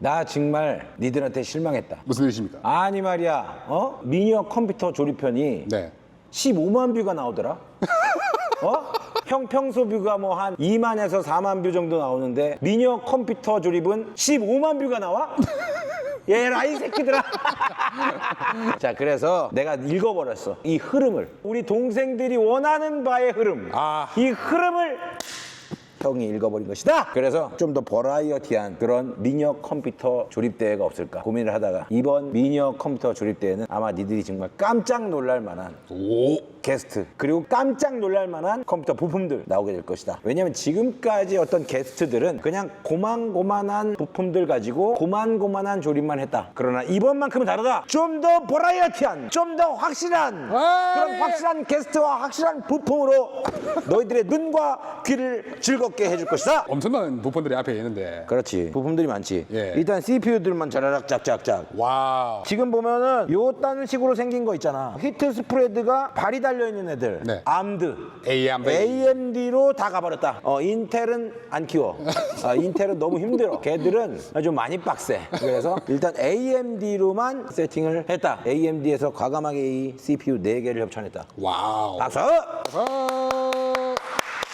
나 정말 니들한테 실망했다. 무슨 일이십니까? 아니 말이야, 어? 미니어 컴퓨터 조립편이 네. 15만 뷰가 나오더라. 어? 평, 평소 뷰가 뭐 한 2만에서 4만 뷰 정도 나오는데 미니어 컴퓨터 조립은 15만 뷰가 나와? 얘라 이 새끼들아. 자 그래서 내가 읽어버렸어. 이 흐름을 우리 동생들이 원하는 바의 흐름. 아. 이 흐름을 형이 읽어버린 것이다. 그래서 좀 더 버라이어티한 그런 미니어 컴퓨터 조립대회가 없을까 고민을 하다가 이번 미니어 컴퓨터 조립대회는 아마 니들이 정말 깜짝 놀랄 만한 오. 게스트 그리고 깜짝 놀랄 만한 컴퓨터 부품들 나오게 될 것이다. 왜냐면 지금까지 어떤 게스트들은 그냥 고만고만한 부품들 가지고 고만고만한 조립만 했다. 그러나 이번만큼은 다르다. 좀 더 버라이어티한, 좀 더 확실한 와, 그런 예. 확실한 게스트와 확실한 부품으로 너희들의 눈과 귀를 즐겁 게 해줄 것이다. 엄청난 부품들이 앞에 있는데. 그렇지. 부품들이 많지. 예. 일단 CPU들만 자라락 짝짝짝. 와우. 지금 보면은 요딴 식으로 생긴 거 있잖아. 히트 스프레드가 발이 달려 있는 애들. 네. 암드. AMD. AMD로 다 가버렸다. 어, 인텔은 안 키워. 아, 인텔은 너무 힘들어. 걔들은 좀 많이 빡세. 그래서 일단 AMD로만 세팅을 했다. AMD에서 과감하게 이 CPU 4개를 협찬했다. 와우. 박수! 아.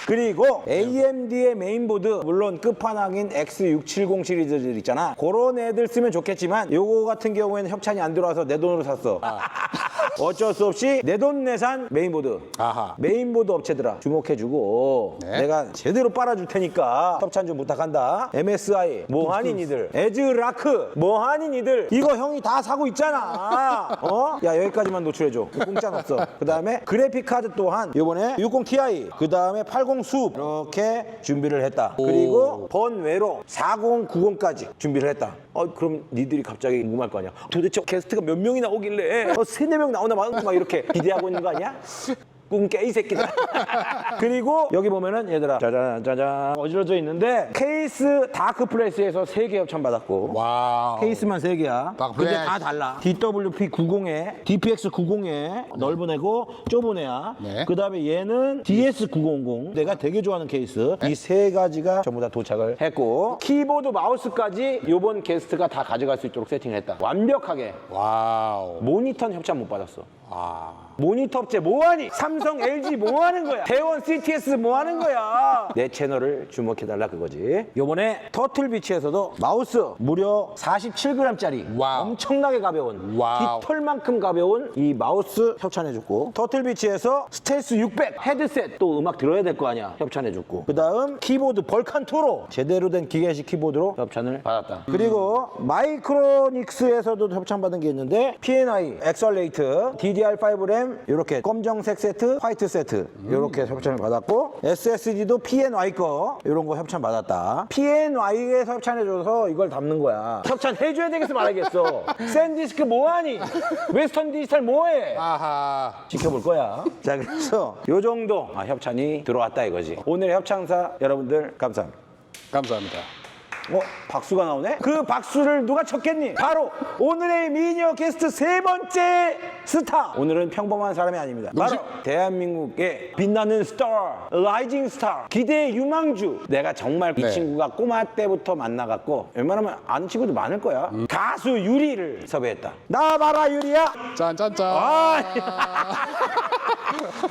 그리고 AMD의 메인보드 물론 끝판왕인 X670 시리즈들 있잖아. 그런 애들 쓰면 좋겠지만 요거 같은 경우에는 협찬이 안 들어와서 내 돈으로 샀어. 어쩔 수 없이 내 돈 내산 메인보드. 아하. 메인보드 업체들아 주목해주고 네. 내가 제대로 빨아줄 테니까 협찬 좀 부탁한다. MSI 뭐하니 니들? 에즈라크 뭐하니 니들? 이거 형이 다 사고 있잖아. 어? 야 여기까지만 노출해줘. 공짜는 없어. 그 다음에 그래픽카드 또한 요번에 60ti 그 다음에 80숲 이렇게 준비를 했다. 그리고 번외로 4090까지 준비를 했다. 어 그럼 니들이 갑자기 궁금할 거 아니야. 도대체 게스트가 몇 명이나 오길래 어, 세네 명 나오나 막막 이렇게 기대하고 있는 거 아니야? 꿈깨 이 새끼들. 그리고 여기 보면은 얘들아 짜잔 짜잔 어지러져 있는데 케이스 다크 플레이스에서 세 개 협찬 받았고 와우. 케이스만 세 개야. 다크 근데 플레이스. 다 달라. DWP 90에 DPX 90에 넓은 애고 좁은 애야. 네. 그다음에 얘는 DS 900. 내가 되게 좋아하는 케이스. 이 세 가지가 전부 다 도착을 했고 키보드 마우스까지 요번 게스트가 다 가져갈 수 있도록 세팅을 했다. 완벽하게. 와우. 모니터는 협찬 못 받았어. 아. 모니터 업체 뭐하니? 삼성, LG 뭐하는 거야? 대원, CTS 뭐하는 거야? 내 채널을 주목해달라 그거지. 요번에 터틀비치에서도 마우스 무려 47g짜리 와우. 엄청나게 가벼운 와우. 깃털만큼 가벼운 이 마우스 협찬해줬고 터틀비치에서 스텔스 600 헤드셋 또 음악 들어야 될 거 아니야 협찬해줬고 그 다음 키보드 벌칸 투로 제대로 된 기계식 키보드로 협찬을 받았다. 그리고 마이크로닉스에서도 협찬받은 게 있는데 P&I 엑설레이트 DDR5 램 이렇게 검정색 세트 화이트 세트 이렇게 협찬을 받았고 SSD도 P&Y 거 이런 거 협찬 받았다. P&Y에서 협찬해줘서 이걸 담는 거야. 협찬 해줘야 되겠어 말하겠어. 샌디스크 뭐하니? 웨스턴 디지털 뭐해? 아하. 지켜볼 거야. 자, 그래서 요 정도 아, 협찬이 들어왔다 이거지. 오늘의 협찬사 여러분들 감사합니다. 감사합니다. 어? 박수가 나오네? 그 박수를 누가 쳤겠니? 바로 오늘의 미니어 게스트 세 번째 스타. 오늘은 평범한 사람이 아닙니다. 바로 대한민국의 빛나는 스타, 라이징 스타, 기대의 유망주. 내가 정말 이 네. 친구가 꼬마 때부터 만나갖고 웬만하면 아는 친구도 많을 거야. 가수 유리를 섭외했다. 나와봐라 유리야. 짠짠짠. 아,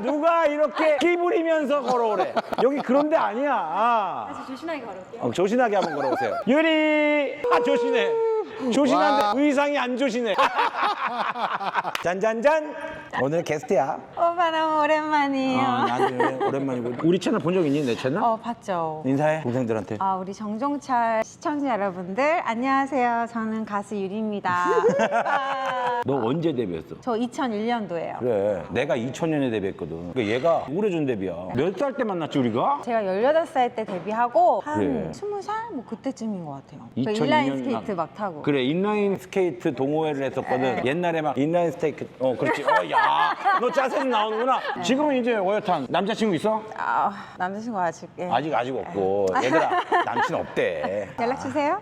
누가 이렇게 끼 부리면서 걸어오래. 여기 그런 데 아니야. 조심하게 걸을게요. 어, 조신하게 한번 걸어보세요. 유리! 아, 조신해. 조신한데 와. 의상이 안 조신해. 짠짠짠! 오늘 게스트야. 오빠 너무 오랜만이에요. 아, 오랜만이고. 우리 채널 본 적 있니? 내 채널? 어, 봤죠? 인사해, 동생들한테. 아, 우리 정종철 시청자 여러분들, 안녕하세요. 저는 가수 유리입니다. 아, 너 언제 데뷔했어? 저 2001년도예요. 그래, 내가 2000년에 데뷔했거든. 그러니까 얘가 오래전 데뷔야. 몇 살 때 만났지, 우리가? 제가 18살 때 데뷔하고 한 그래. 20살? 뭐 그때쯤인 것 같아요. 그 2002 인라인 년 스케이트 나- 막 타고. 그래 인라인 스케이트 동호회를 했었거든 옛날에 막 인라인 스케이트 어 그렇지 어야너 짜증 나오는구나 지금은 이제 어엿한 남자친구 있어? 아, 남자친구 아직. 예. 아직 아직 없고 얘들아 남친 없대 연락 주세요.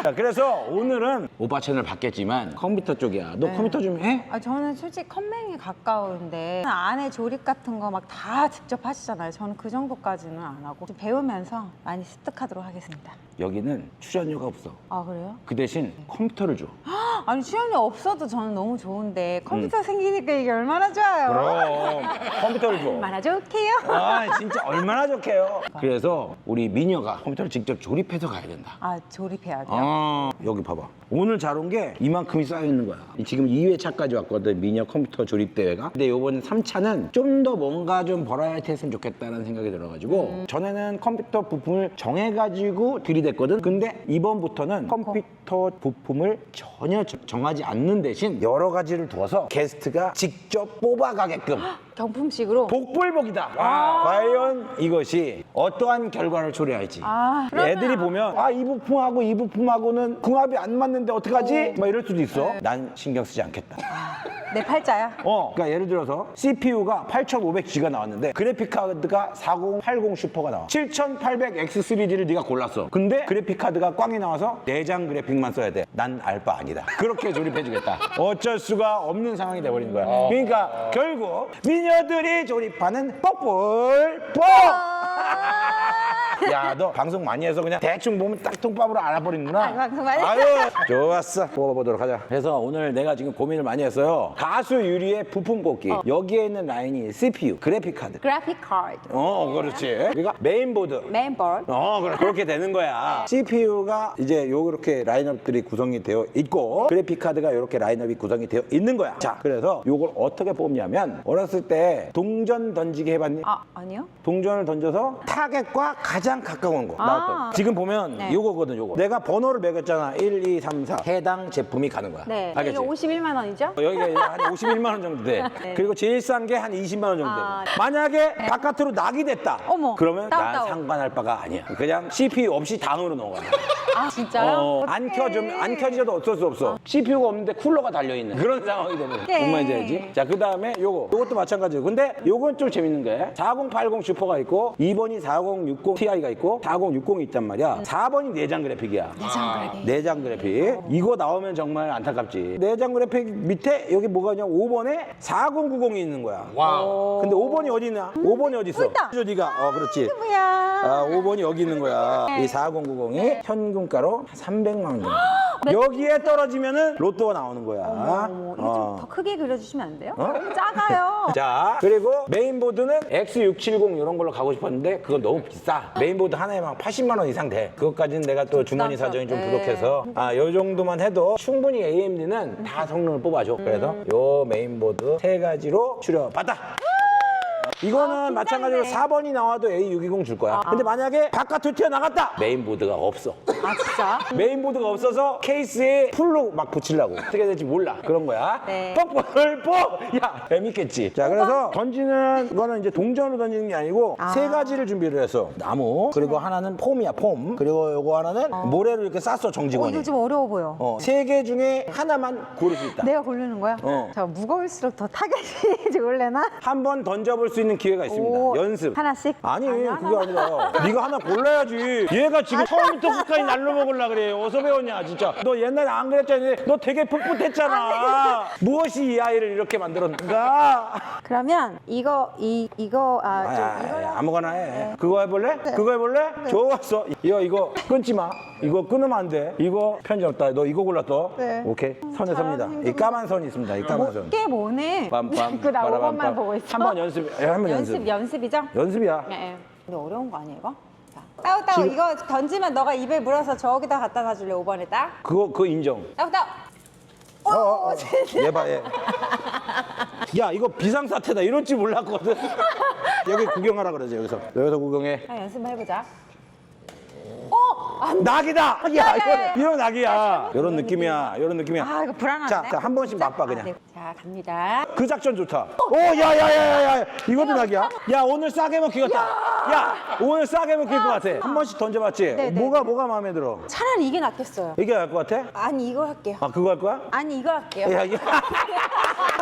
자, 그래서 오늘은 오빠 채널 받겠지만 컴퓨터 쪽이야. 너 컴퓨터 좀 해? 아, 저는 솔직히 컴맹이 가까운데 안에 조립 같은 거 막 다 직접 하시잖아요. 저는 그 정도까지는 안 하고 좀 배우면서 많이 습득하도록 하겠습니다. 여기는 출연료가 없어. 아 그래요? 그 대신 컴퓨터를 줘. 아니 출연료 없어도 저는 너무 좋은데 컴퓨터 생기니까 이게 얼마나 좋아요. 그럼 컴퓨터를 줘. 얼마나 좋게요? 아 진짜 얼마나 좋게요. 그래서 우리 미녀가 컴퓨터를 직접 조립해서 가야 된다. 아 조립해야 돼요. 아 여기 봐봐. 오늘 잘 온 게 이만큼이 쌓여 있는 거야. 지금 2회 차까지 왔거든 미녀 컴퓨터 조립 대회가. 근데 요번 3차는 좀 더 뭔가 좀 버라이어티 했으면 좋겠다는 생각이 들어가지고 전에는 컴퓨터 부품을 정해가지고 들이댔거든. 근데 이번부터는 컴퓨터 부품을 전혀 정- 정하지 않는 대신 여러 가지를 두어서 게스트가 직접 뽑아가게끔 경품식으로. 복불복이다. 과연 이것이 어떠한 결과를 초래할지. 아, 그러면- 애들이 보면 아 이 부품하고 이 부품하고는 궁합이 안 맞는데 어떡하지? 막 이럴 수도 있어. 네. 난 신경 쓰지 않겠다. 내 팔자야. 어, 그러니까 예를 들어서 CPU가 8500G가 나왔는데 그래픽 카드가 4080 슈퍼가 나와. 7800X3D를 네가 골랐어. 근데 그래픽 카드가 꽝이 나와서 내장 그래픽만 써야 돼. 난 알 바 아니다. 그렇게 조립해 주겠다. 어쩔 수가 없는 상황이 돼 버리는 거야. 그러니까 결국 미녀 들이 조립하는 뻑불뻑 야, 너 방송 많이 해서 그냥 대충 보면 딱 통밥으로 알아버리는구나. 아, 방송 많이 아유, 좋았어. 뽑아보도록 하자. 그래서 오늘 내가 지금 고민을 많이 했어요. 가수 유리의 부품 뽑기. 여기에 있는 라인이 CPU, 그래픽 카드. 그래픽 카드. 어, 그렇지. 그러니까 메인보드. 메인보드. 어, 그래. 그렇게 되는 거야. CPU가 이제 요렇게 라인업들이 구성이 되어 있고, 그래픽 카드가 요렇게 라인업이 구성이 되어 있는 거야. 자, 그래서 요걸 어떻게 뽑냐면, 어렸을 때 동전 던지기 해봤니? 아 아니요? 동전을 던져서 타겟과 가장 가까운 거 아. 나왔거든. 지금 보면 네. 요거거든, 요거. 내가 번호를 매겼잖아. 1, 2, 3, 4. 해당 제품이 가는 거야. 네. 알겠지? 이게 51만 원이죠? 어, 여기가 이제 한 51만 원 정도 돼. 네. 그리고 제일 싼 게 한 20만 원 정도 아, 되고. 만약에 바깥으로 낙이 됐다. 어머, 그러면 난 다운, 다운. 상관할 바가 아니야. 그냥 CPU 없이 당으로 넘어가. 아 진짜요? 어, 안 어떡해. 켜주면 안 켜지셔도 어쩔 수 없어. CPU가 없는데 쿨러가 달려 있는 그런 상황이 되는 거야. 네. 뭔 말인지 알지? 자, 그다음에 요거. 요것도 마찬가지예요. 근데 요건 좀 재밌는 게 4080 슈퍼가 있고 2번이 4060 Ti 가 있고 4060이 있단 말이야. 4번이 내장 그래픽이야. 내장 그래픽. 내장 그래픽. 이거 나오면 정말 안타깝지. 내장 그래픽 밑에 여기 뭐가 있냐? 5번에 4090이 있는 거야. 와우. 근데 5번이 어디 있냐? 5번이 어디 있어? 있다. 네가 어, 그렇지. 뭐야? 아, 5번이 여기 있는 거야. 네. 이 4090이 현금가로 300만 원 정도. 여기에 떨어지면은 로또가 나오는 거야. 어머, 이거 어. 좀더 크게 그려주시면 안 돼요? 어? 너무 작아요. 자, 그리고 메인보드는 X670 이런 걸로 가고 싶었는데 그건 너무 비싸. 메인보드 하나에 막 80만 원 이상 돼. 그것까지는 내가 또 주머니 사정이 좀 네. 부족해서 아, 요 정도만 해도 충분히 AMD는 다 성능을 뽑아줘. 그래서 요 메인보드 세 가지로 출력받다. 이거는 아, 마찬가지로 긴장돼. 4번이 나와도 A620 줄 거야. 근데 만약에 바깥으로 튀어나갔다! 메인보드가 없어. 아 진짜? 메인보드가 없어서 케이스에 풀로 막 붙이려고 어떻게 될지 몰라 그런 거야 네. 뻑뻑을 뻑! 야 재밌겠지 자 그래서 던지는 거는 이제 동전으로 던지는 게 아니고 아. 세 가지를 준비를 했어 나무 그리고 하나는 폼이야 폼 그리고 요거 하나는 모래로 이렇게 쌌어 어, 정직원이 이거 좀 어려워 보여. 어, 세 개 중에 하나만 고를 수 있다 내가 고르는 거야? 어. 저 무거울수록 더 타겟이 좋을래나? 한 번 던져볼 수 있는 기회가 있습니다 오, 연습 하나씩? 아니 아니, 그게 아니라 네가 하나 골라야지 얘가 지금 처음부터 끝까지 날로 먹으려 그래 어디서 배웠냐 진짜 너 옛날에 안 그랬잖니 너 되게 풋풋했잖아 무엇이 이 아이를 이렇게 만들었는가 그러면 이거 이 이거 아, 아좀 아, 이거랑 아무거나 해 그거 해볼래? 그거 해볼래? 좋았어 이거 이거 끊지 마 이거 끊으면 안 돼 이거 편지 없다 너 이거 골랐어 네. 오케이 선에 섭니다 이. 까만 선이 있습니다 이 까만 선 꽤 뭐네. 빰빰 그나 빠라밤, 5번만 빰. 보고 있어. 한번 연습 예, 한번 연습 연습 연습이죠? 연습이야 네. 네. 근데 어려운 거 아니야 이거? 따오 지금- 이거 던지면 너가 입에 물어서 저기다 갖다 놔줄래 5번에 딱. 그거 그거 인정 따오 따오. 어, 어, 어. 얘 봐, 얘. 야, 이거 비상사태다. 이럴 줄 몰랐거든. 여기 구경하라 그러지, 여기서. 여기서 구경해. 아, 연습만 해보자. 어! 안 낙이다! 야, 야. 이런 낙이야. 이런 느낌이야. 이런 느낌이야. 아 이거 불안한데. 자, 자, 한 번씩? 맛봐, 그냥. 아, 네. 자 갑니다. 그 작전 좋다. 오, 야, 야, 야, 야, 야. 이것도 낙이야. 야, 오늘 싸게 먹히겠다. 야, 오늘 싸게 먹힐 것 같아. 한 번씩 던져봤지? 네, 네, 뭐가, 네. 뭐가 마음에 들어? 차라리 이게 낫겠어요. 이게 나을 것 같아? 아니 이거 할게요. 아, 그거 할 거야? 아니 이거 할게요. 야, 이게.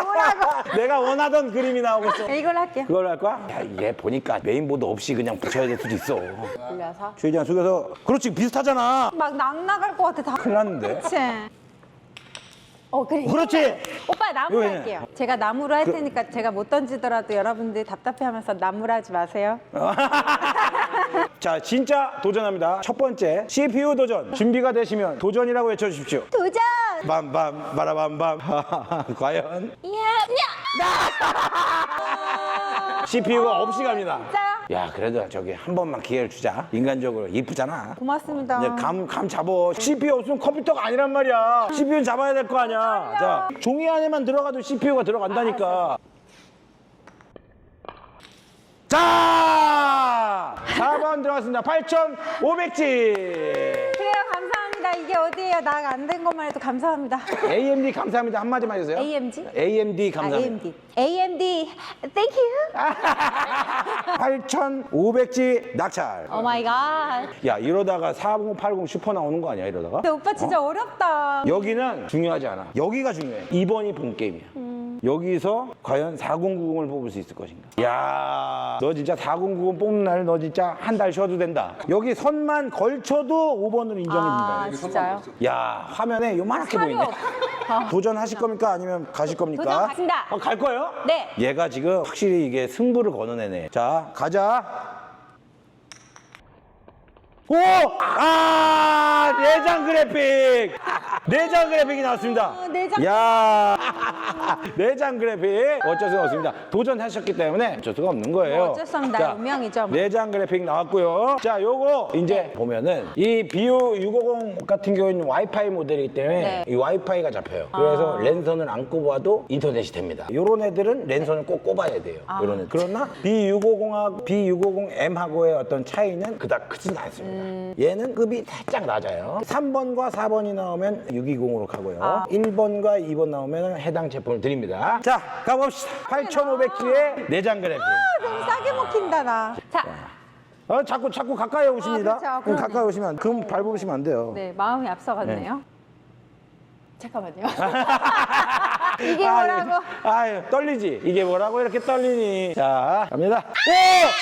뭐라고? 내가 원하던 그림이 나오고 있어. 이걸 할게요. 그걸 할 거야? 야, 얘 보니까 메인보드 없이 그냥 붙여야 될 수도 있어. 올려서. 최대한 숙여서. 그렇지, 비슷하잖아. 막낙 나갈 것 같아 다. 큰일 났는데. 그치? 어 그래. 그렇지. 오빠 나무로 해. 할게요. 제가 나무로 할 테니까 제가 못 던지더라도 여러분들이 답답해하면서 나무로 하지 마세요. 자, 진짜 도전합니다. 첫 번째, CPU 도전. 준비가 되시면 도전이라고 외쳐주십시오. 도전! 밤밤, 바라밤밤. 과연 야, CPU가 없이 갑니다. 진짜요? 야, 그래도 저기 한 번만 기회를 주자. 인간적으로 이쁘잖아. 고맙습니다. 이제 감, 감 잡어. CPU 없으면 컴퓨터가 아니란 말이야. CPU는 잡아야 될 거 아니야. 자, 종이 안에만 들어가도 CPU가 들어간다니까. 자! 4번 들어갔습니다. 8,500지. 그래요, 감사합니다. 이게 어디예요? 나 안 된 것만 해도 감사합니다. AMD 감사합니다. 한마디만 해주세요. AMG? AMD 아, 감사합니다. AMD. AMD, thank you. 8,500지 낙찰. 오 마이 갓. 야, 이러다가 4080 슈퍼 나오는 거 아니야, 이러다가? 근데 오빠 진짜 어? 렵다 여기는 중요하지 않아. 여기가 중요해. 2번이 본 게임이야. 여기서 과연 4090을 뽑을 수 있을 것인가. 야, 너 진짜 4090 뽑는 날 너 진짜 한 달 쉬어도 된다. 여기 선만 걸쳐도 5번으로 인정해준다. 아, 진짜요? 야, 화면에 요만하게 보이네. 없. 어. 도전하실 겁니까? 아니면 가실 겁니까? 도전 가신다. 어, 갈 거예요? 네. 얘가 지금 확실히 이게 승부를 거는 애네. 자, 가자. 오! 아! 내장 그래픽! 내장 그래픽이 나왔습니다. 어, 내장. 야! 내장 그래픽. 어쩔 수가 없습니다. 도전하셨기 때문에 어쩔 수가 없는 거예요. 뭐 어쩔 수 없는 자, 운명이죠, 뭐. 내장 그래픽 나왔고요. 자, 요거 이제 보면은 이 비오 650 같은 경우에는 와이파이 모델이기 때문에 네. 이 와이파이가 잡혀요. 그래서 아. 랜선을 안 꼽아도 인터넷이 됩니다. 요런 애들은 랜선을 꼭 꼽아야 돼요. 아. 요런 애들. 그러나 B650하고 B650M하고의 어떤 차이는 그닥 크진 않습니다. 음. 얘는 급이 살짝 낮아요. 3번과 4번이 나오면 620으로 가고요. 아. 1번과 2번 나오면 해당 제품을 드립니다. 자, 가봅시다. 8,500G의 내장 그래픽. 너무 싸게 먹힌다, 나. 자, 어, 자꾸 자꾸 가까이 오십니다. 아, 그렇죠. 음, 그러네. 가까이 오시면 안- 금 밟으시면 안 돼요. 네, 마음이 앞서갔네요. 잠깐만요. 이게 아, 뭐라고? 아유, 떨리지? 이게 뭐라고 이렇게 떨리니? 자, 갑니다.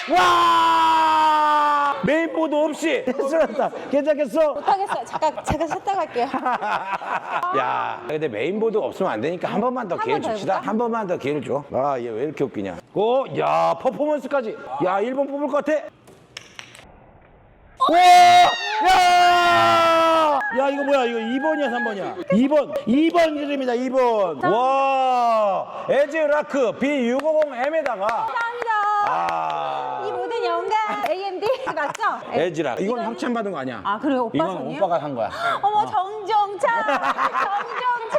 오! 와! 메인보드 없이 했었다. 괜찮겠어? 못하겠어요. 잠깐, 잠깐 쉬었다 갈게요. 야, 근데 메인보드 없으면 안 되니까 한 번만 더 한 기회를 번더 줍시다. 해볼까? 한 번만 더 기회를 줘. 아, 얘 왜 이렇게 웃기냐. 오, 야, 퍼포먼스까지. 야, 1번 뽑을 것 같아. 오! 야! 야, 이거 뭐야? 이거 2번이야, 3번이야? 2번. 2번 이름이다, 2번. 와! 에즈라크 B650M에다가 감사합니다. 아. 이 모든 영감 AMD 맞죠? 에즈라. 이건 협찬 받은 거 아니야? 아, 그래요? 오빠 이건 손이요? 오빠가 산 거야. 어머 정정차 정정차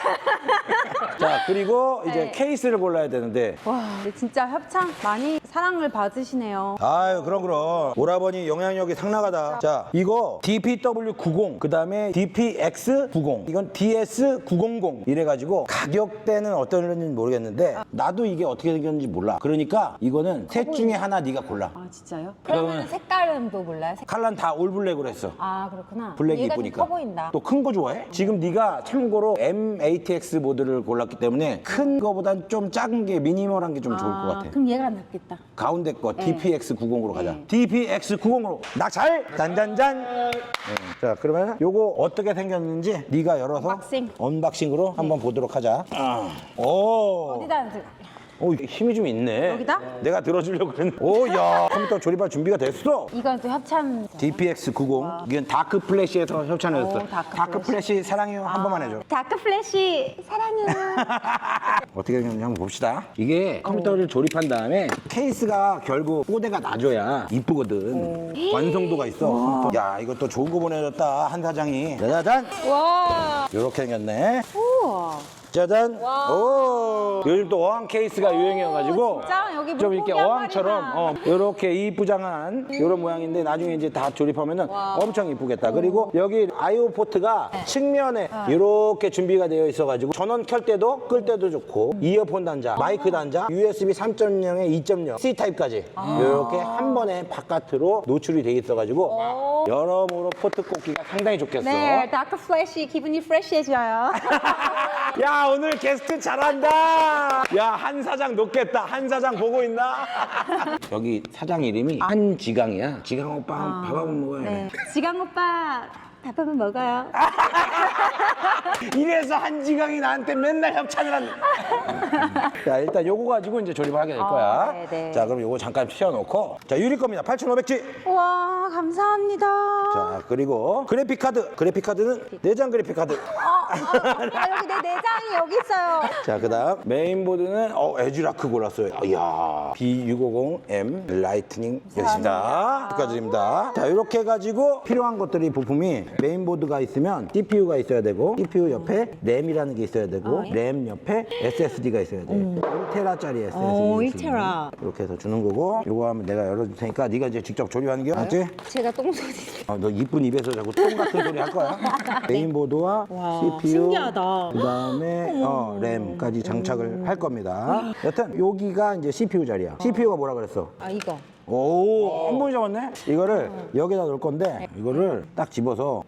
자, 그리고 이제 네. 케이스를 골라야 되는데. 와 근데 진짜 협찬 많이 사랑을 받으시네요. 아유 그럼 그럼. 오라버니 영향력이 상나가다. 자 이거 DPW90 그 다음에 DPX90 이건 DS900 이래가지고 가격대는 어떨는지 모르겠는데 나도 이게 어떻게 생겼는지 몰라. 그러니까 이거는 셋 중에 하나 네가 골라. 아 진짜요? 그러면- 그러면 색깔은도 몰라요? 색... 칼란 다 올블랙으로 했어. 아 그렇구나. 블랙이 얘가 이쁘니까. 좀커 보인다. 또 큰 거 좋아해? 지금 네가 참고로 M8X 모델을 골랐기 때문에 큰 거보단 좀 작은 게 미니멀한 게 좀 좋을 것 아, 같아 그럼 얘가 낫겠다 가운데 거 DPX90으로 가자. 네. DPX90으로 낙찰. 네. 자 그러면 요거 어떻게 생겼는지 네가 열어서 언박싱. 으로 한번 보도록 하자. 오. 어디다 앉을 오 힘이 좀 있네. 여기다? 내가 들어주려고 그랬는데. 오 야 컴퓨터 조립할 준비가 됐어. 이건 또 협찬 DPX90 이건 다크 플래시에서 협찬했어. 오, 다크 다크 플래시 사랑해요 한 번만 해줘. 다크 플래시 사랑해요 어떻게 생겼는지 한번 봅시다. 이게 컴퓨터를 조립한 다음에 케이스가 결국 뽀대가 낮아야 이쁘거든. 완성도가 있어. 컴퓨터. 야, 이것도 좋은 거 보내줬다. 한 사장이. 짜자잔. 와 이렇게 생겼네. 우와 짜잔. 오. 요즘 또 어항 케이스가 유행이어가지고 진짜? 여기 좀 이렇게 한 어항처럼. 어, 이렇게 이쁘장한 이런 모양인데 나중에 이제 다 조립하면은 와. 엄청 이쁘겠다. 그리고 여기 아이오 포트가 네. 측면에 이렇게 준비가 되어 있어가지고 전원 켤 때도 끌 때도 좋고 이어폰 단자, 마이크 단자, USB 3.0에 2.0, C 타입까지 이렇게 한 번에 바깥으로 노출이 돼 있어가지고 여러모로 포트 꽂기가 상당히 좋겠어. 네 다크 플래시 기분이 프레시해져요 야 오늘 게스트 잘한다. 야 한 사장 높겠다. 한 사장 보고 있나? 여기 사장 이름이 한지강이야. 지강 오빠 밥 한번 먹어야 돼. 네. 지강 오빠 밥 한번 먹어요. 이래서 한지강이 나한테 맨날 협찬을 한다. 자, 일단 요거 가지고 이제 조립을 하게 될 거야. 어, 네네. 자, 그럼 요거 잠깐 피워놓고. 자, 유리 겁니다. 8,500G. 우와 감사합니다. 자, 그리고 그래픽 카드. 그래픽 카드는 내장 그래픽 카드. 아, 여기 내 내장이 여기 있어요. 자, 그 다음 메인보드는 어, 에듀라크 골랐어요. 이야, B650M 라이트닝 여기습니다 축하드립니다. 자, 이렇게 해가지고 필요한 것들이 부품이 메인보드가 있으면 CPU가 있어야 되고 CPU 옆에 램이라는 게 있어야 되고 램 옆에 SSD가 있어야 돼. 1테라짜리 SSD. 오, 1테라. 이렇게 해서 주는 거고 이거 하면 내가 열어줄 테니까 네가 이제 직접 조립하는 게 맞지? 제가 똥소리. 어, 너 이쁜 입에서 자꾸 똥 같은 소리 할 거야. 메인보드와 와, CPU, 신기하다. 그다음에 어, 램까지 장착을 할 겁니다. 여튼 여기가 이제 CPU 자리야. CPU가 뭐라 그랬어? 아 이거. 오, 한 번에 잡았네. 이거를 여기다 놓을 건데 이거를 딱 집어서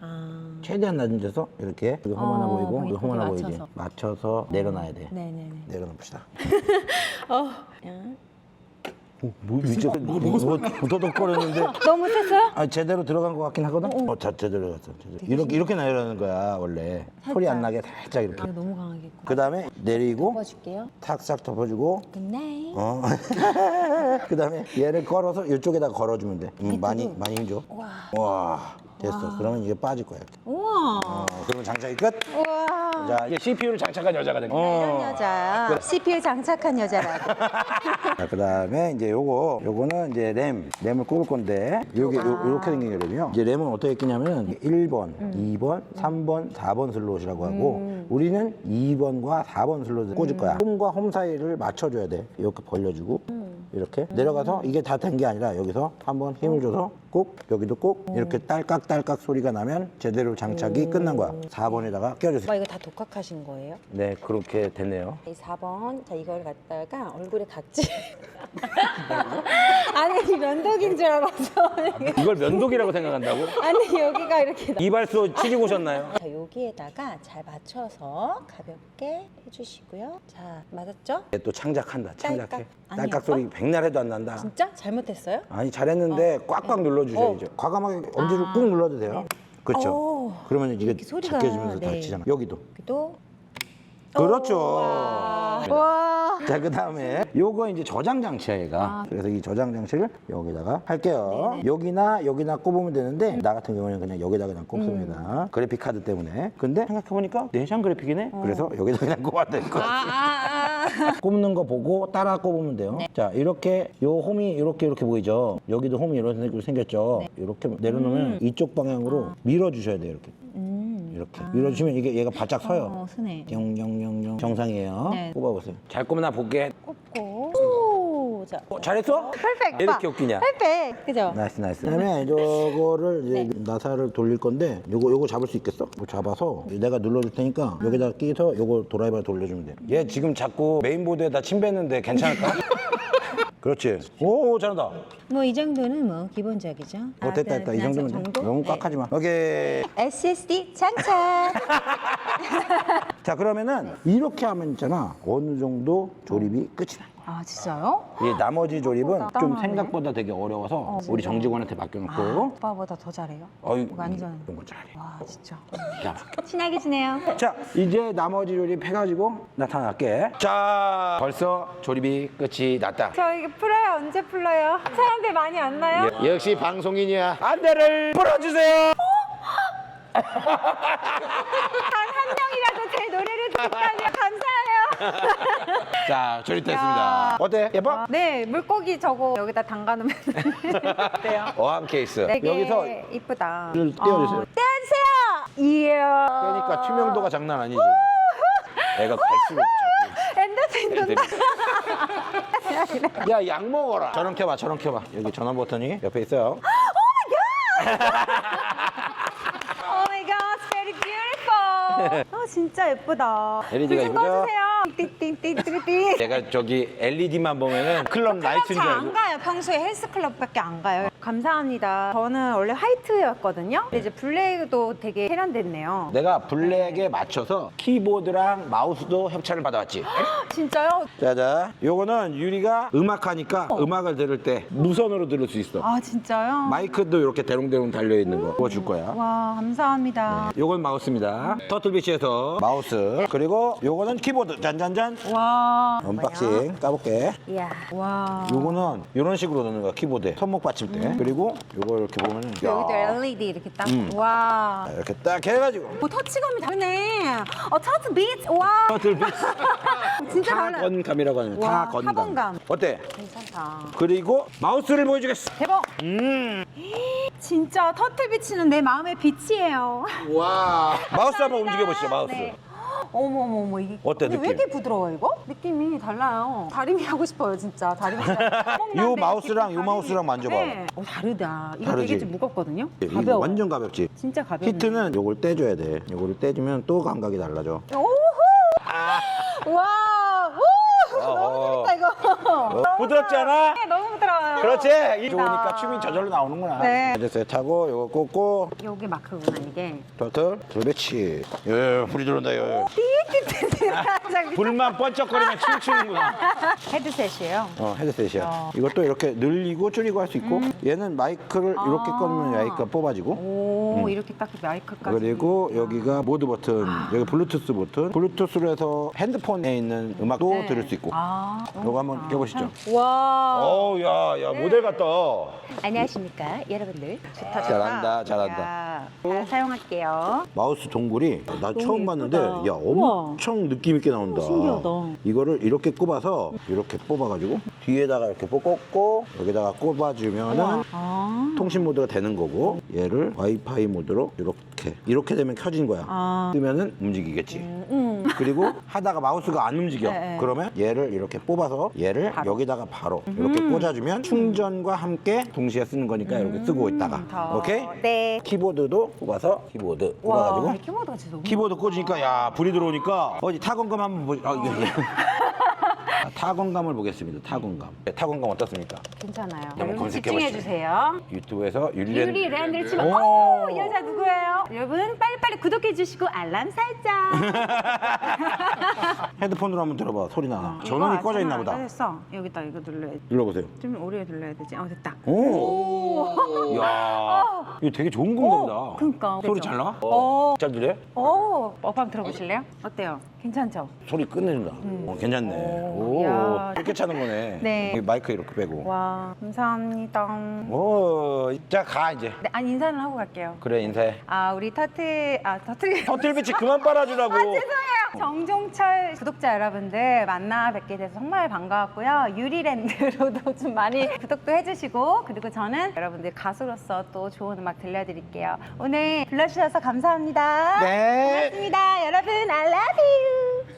최대한 낮은 데서 이렇게 이거 험하나 어, 보이고 보이- 이거 험하나 보이 보이지. 맞춰서. 맞춰서 내려놔야 돼. 네네네. 내려놓읍시다. 어. 뭐 이제 뭐, 뭐, 도덕거렸는데 너무 셌어요? 아 제대로 들어간 것 같긴 하거든. 어, 자, 제대로 갔어. 제대로. 이렇게 이렇게 내려는 거야 원래. 소리 안 나게 살짝 이렇게. 너무 강하게. 그 다음에 내리고 뽑아줄게요. 탁싹 덮어주고. 굿나잇. 어. 그 다음에 얘를 걸어서 이쪽에다 걸어주면 돼. 음, 많이 많이 힘줘. 와. 와 됐어. 그러면 이게 빠질 거야. 이렇게. 우와. 어, 그러면 장착이 끝. 우와. 자 이제 CPU를 장착한 여자가 된 이런 거야. 여자. CPU 장착한 여자라고. 자, 그 다음에 이제 요거, 요거는 이제 램, 램을 꼽을 건데, 요게, 요, 요렇게 생긴 거거든요. 이제 램은 어떻게 했겠냐면, 1번, 2번, 3번, 4번 슬롯이라고 하고, 우리는 2번과 4번 슬롯을 꽂을 거야. 홈과 홈 사이를 맞춰줘야 돼. 이렇게 벌려주고, 이렇게. 내려가서 이게 다 된 게 아니라, 여기서 한번 힘을 줘서 꼭, 여기도 꼭, 이렇게 딸깍딸깍 소리가 나면 제대로 장착이 끝난 거야. 4번에다가 껴주세요. 오빠 이거 다 독학하신 거예요? 네, 그렇게 됐네요. 이 4번 자 이걸 갖다가 얼굴에 각질 아니 이 면도기인 줄 알았어 이걸 면도기라고 생각한다고? 아니 여기가 이렇게 나- 이발소 치직 오셨나요? 자 여기에다가 잘 맞춰서 가볍게 해주시고요 자 맞았죠? 얘또 창작한다. 창작해. 딸깍. 아니, 딸깍? 소리 백날 해도 안 난다. 진짜? 잘못했어요? 아니 잘했는데 꽉꽉 눌러주셔야죠. 과감하게 엄지를 꾹 눌러도 돼요. 그렇죠. 오. 그러면 이게 이렇게 소리가, 작게지면서 네. 닫히잖아. 여기도. 여기도 그렇죠. 와, 와. 자, 그 다음에 요거 이제 저장 장치야, 얘가. 그래서 이 저장 장치를 여기다가 할게요. 여기나 여기나 꼽으면 되는데, 나 같은 경우는 그냥 여기다 그냥 꼽습니다. 그래픽 카드 때문에. 근데 생각해 보니까 내장 그래픽이네? 그래서 여기다 그냥 꼽아도 될것 아, 같아. 아, 아. 꼽는 거 보고 따라 꼽으면 돼요. 자, 이렇게 요 홈이 이렇게 이렇게 보이죠? 여기도 홈이 이런 식으로 생겼죠? 이렇게 내려놓으면 이쪽 방향으로 밀어 주셔야 돼요, 이렇게. 음. 이렇게 밀어주시면 이게 얘가 바짝 서요. 어, 스네. 영영영영 정상이에요. 네. 꼽아보세요. 잘 꼽나 볼게. 꼽고. 오, 자. 어, 잘했어? 왜 이렇게 웃기냐? 펄펙. 그죠? 나이스 나이스. 그다음에 저거를 이제 네. 나사를 돌릴 건데 요거 요거 잡을 수 있겠어? 이거 잡아서 내가 눌러줄 테니까 여기다 끼서 요거 드라이버 돌려주면 돼. 얘 지금 자꾸 메인보드에다 침 뱉는데 괜찮을까? 그렇지. 오 잘한다. 뭐 이 정도는 뭐 기본적이죠. 어 됐다 됐다 이 정도면 돼. 너무 네. 꽉하지 마. 오케이. SSD 장착. 자 그러면은 이렇게 하면 있잖아 어느 정도 조립이 끝이 나. 아 진짜요? 이 나머지 조립은 좀 땀나네. 생각보다 되게 어려워서 우리 정직원한테 맡겨놓고 오빠보다 더 잘해요. 어이 완전. 이런 거 잘해. 와 진짜. 야. 친하게 지내요. 자 이제 나머지 조립 해가지고 나타날게. 자 벌써 조립이 끝이 났다. 저 이게 풀어요 언제 풀려요? 사람들 많이 안 나요? 예, 역시 방송인이야. 안대를 풀어주세요. 단 한 명이라도 제 노래를 듣다니 감사해요. 자 조립됐습니다. 야. 어때? 예뻐? 네 물고기 저거 여기다 담가 놓으면 어때요? 어항 케이스. 되게 여기서 이쁘다. 를 떼어주세요. 어, 떼주세요. 이야. 그러니까 투명도가 장난 아니지. 애가 갈수록 자꾸 엔더테인 돈다. 야, 약 먹어라. 저런 켜봐, 저런 켜봐. 여기 전원 버튼이 옆에 있어요. Oh my god, it's very beautiful. 아 진짜 예쁘다. LED 가 불좀 이쁘죠? 꺼주세요. 띠띠띠띠띠. 내가 저기 LED만 보면은 클럽 라이트인 줄 잘안 알고. 가요. 평소에 헬스클럽밖에 안 가요. 감사합니다. 저는 원래 화이트였거든요. 근데 이제 블랙도 되게 세련됐네요. 내가 블랙에 맞춰서 키보드랑 마우스도 협찬을 받아왔지. 진짜요? 자자, 요거는 유리가 음악하니까 음악을 들을 때 무선으로 들을 수 있어. 아 진짜요? 마이크도 이렇게 대롱대롱 달려 있는 거 그거 줄 거야. 와 감사합니다. 요건 마우스입니다. 터틀비치에서 마우스. 그리고 요거는 키보드. 잔잔잔. 와. 언박싱 까볼게. 이야. 와. 요거는 이런 식으로 넣는 거야 키보드에 손목 받침대. 그리고 요거 이렇게 보면은 음. 여기도 야, LED 이렇게 딱. 음. 와. 이렇게 딱 해가지고 오, 터치감이 다르네. 어, 터치 비트. 와. 진짜 달라. 타건감이라고 하는 거야. 와, 타건감. 타건감. 어때? 괜찮다. 그리고 마우스를 보여주겠어. 대박. 음. 진짜 터틀 비치는 내 마음의 빛이에요. 와. 마우스 한번 움직여 보시죠. 마우스. 네. 어머 어머 어머 이게 어때, 근데 왜 느낌? 이렇게 부드러워 이거? 느낌이 달라요. 다리미 하고 싶어요 진짜 다리미. 요 마우스랑 요 마우스랑 만져봐. 네. 어, 다르다. 이거 다르지? 되게 좀 무겁거든요. 이거 가벼워. 완전 가볍지. 진짜 가볍네. 히트는 요걸 떼줘야 돼. 요거를 떼주면 또 감각이 달라져. 오호. 와. 우. 너무 어허. 재밌다 이거. 어, 부드럽지 않아? 네, 너무 부드러워요. 그렇지. 이 좋으니까 춤이 저절로 나오는구나. 네. 이제 세트하고 요거 꽂고 여기 마크구나 이게. 터틀 돌배치. 예, 불이 들어온다. 예. 띠띠띠띠. 불만 번쩍거리면 춤추는구나. 헤드셋이에요. 어, 헤드셋이야. 어. 이것도 이렇게 늘리고 줄이고 할 수 있고 얘는 마이크를 이렇게 아. 꺼면 마이크가 뽑아지고 오 이렇게 딱 마이크까지. 그리고 여기가 모드 버튼, 여기 블루투스 버튼, 블루투스로 해서 핸드폰에 있는 음악도 네. 들을 수 있고. 아. 요거 한번 껴보 시죠. 와. 어우, 야, 야, 모델 같다. 안녕하십니까 여러분들. 좋다 좋다. 잘한다, 잘한다. 야, 잘 사용할게요. 마우스 동굴이 나 처음 예쁘다. 봤는데, 야. 엄청 느낌 있게 나온다. 신기하다. 이거를 이렇게 꼽아서, 이렇게 뽑아가지고, 뒤에다가 이렇게 꽂고, 여기다가 꼽아주면은, 아. 통신 모드가 되는 거고 얘를 와이파이 모드로 이렇게 이렇게 되면 켜진 거야 아. 뜨면은 움직이겠지 음. 그리고 하다가 마우스가 안 움직여 네, 네. 그러면 얘를 이렇게 뽑아서 얘를 바로. 여기다가 바로 이렇게 음. 꽂아주면 충전과 함께 동시에 쓰는 거니까 이렇게 쓰고 있다가 더. 오케이 네. 키보드도 뽑아서 키보드 와, 뽑아가지고 키보드가 진짜 너무. 키보드 꽂으니까 야 불이 들어오니까 어디 타건감 한번 보시 아, 이게. 아, 타건감을 보겠습니다 타건감 네, 타건감 어떻습니까 괜찮아요. 한번 여러분 검색해 집중해. 주세요. 유튜브에서 유리랜 유리 랜드를 치면 오. 어, 이 여자 누구예요? 여러분 빨리빨리 구독해 주시고 알람 설정. 헤드폰으로 한번 들어봐 소리 나나 어, 이거 전원이 꺼져 있나 안 보다 꺼졌어. 여기다 이거 눌러야 돼. 눌러보세요 좀 오래 눌러야 되지. 어 됐다. 오, 야 이거 되게 좋은 건가 보다 어, 그러니까. 소리 그죠? 잘 나? 어. 잘 들려? 오, 어, 한번 들어보실래요? 어때요? 괜찮죠? 소리 끝내준다 어, 괜찮네 오, 오, 야. 이렇게 차는 거네 네. 여기 마이크 이렇게 빼고 와, 감사합니다. 오 자 가 이제 네, 아니 인사는 하고 갈게요. 그래 인사해 아, 우리 터틀 아 터틀 터틀비치 그만 빨아주라고 아, 죄송해요. 정종철 구독자 여러분들 만나 뵙게 돼서 정말 반가웠고요. 유리랜드로도 좀 많이 구독도 해주시고 그리고 저는 여러분들 가수로서 또 좋은 음악 들려드릴게요. 오늘 불러주셔서 감사합니다. 네 고맙습니다. 여러분, I love you. you.